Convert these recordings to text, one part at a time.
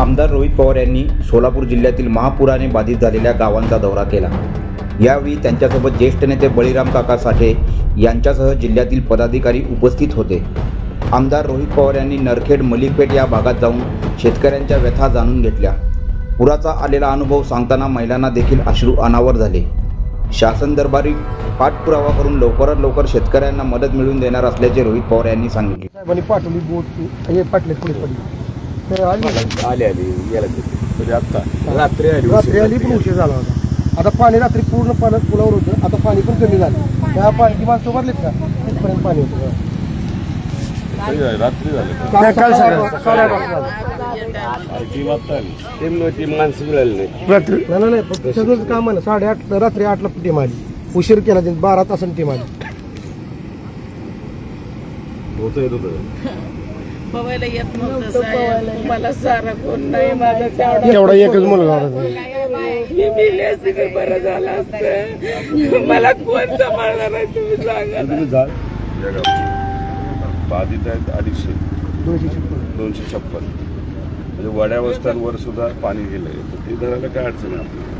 आमदार रोहित पवार यांनी सोलापूर जिल्ह्यातील महापुराने बाधित झालेल्या गावांचा दौरा केला. यावेळी त्यांच्यासोबत ज्येष्ठ नेते बळीराम काका साठे यांच्यासह जिल्ह्यातील पदाधिकारी उपस्थित होते. आमदार रोहित पवार यांनी नरखेड मलिकपेठ या भागात जाऊन शेतकऱ्यांच्या व्यथा जाणून घेतल्या. पुराचा आलेला अनुभव सांगताना महिलांना देखील अश्रू अनावर झाले. शासन दरबारी पाठपुरावा करून लवकरात लवकर शेतकऱ्यांना मदत मिळवून देणार असल्याचे रोहित पवार यांनी सांगितले. तर आली. आले आले यायला तरी आत्ता रात्री आली रात्री आली पण उशीर झाला होता. आता पाणी रात्री पूर्ण पाण्यात पुलावर होतं. आता पाणी पण कमी झालं. त्या पाणी माणसं भरलीत का? तिथपर्यंत पाणी होतं. रात्री झाले काल वाजता आली. माणसं मिळाली नाही. रात्री. नाही नाही, नाही फक्त सगळंच काम आहे ना साडेआठ रात्री आठला टीम आली. उशीर केला त्यांनी बारा तासांनी टीम आली. होतं येत होतं. पवायला येत नव्हतं साहेब. मला सारा कोण नाही माझा तेवढा तेवढा एकच मुलगा होता. मी मेले असते तर बरं झालं असतं. मला कोण सांभाळणार आहे तुम्ही सांगा ना. तुम्ही जा. या गावची. बाधित आहेत अडीचशे. दोनशे छप्पन. दोनशे छप्पन. म्हणजे वड्या वस्त्यांवर सुद्धा पाणी गेलंय. तर ते धरायला काय अडचण आहे आपल्याला?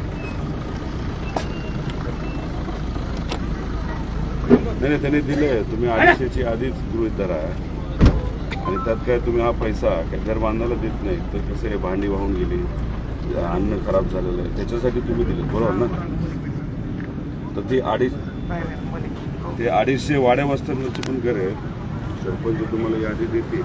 नाही नाही त्यांनी दिले तुम्ही अडीचशेची आधीच गृहित धरा. आणि त्यात काय तुम्ही हा पैसा? काय घर बांधायला देत नाही तर कसं आहे भांडी वाहून गेली? अन्न खराब झालेलं आहे. त्याच्यासाठी तुम्ही दिले बरोबर ना? तर ती अडीच ते अडीचशे वाड्या वस्त्यांवरची पण घर आहे सरपंच तुम्हाला यादी देतील.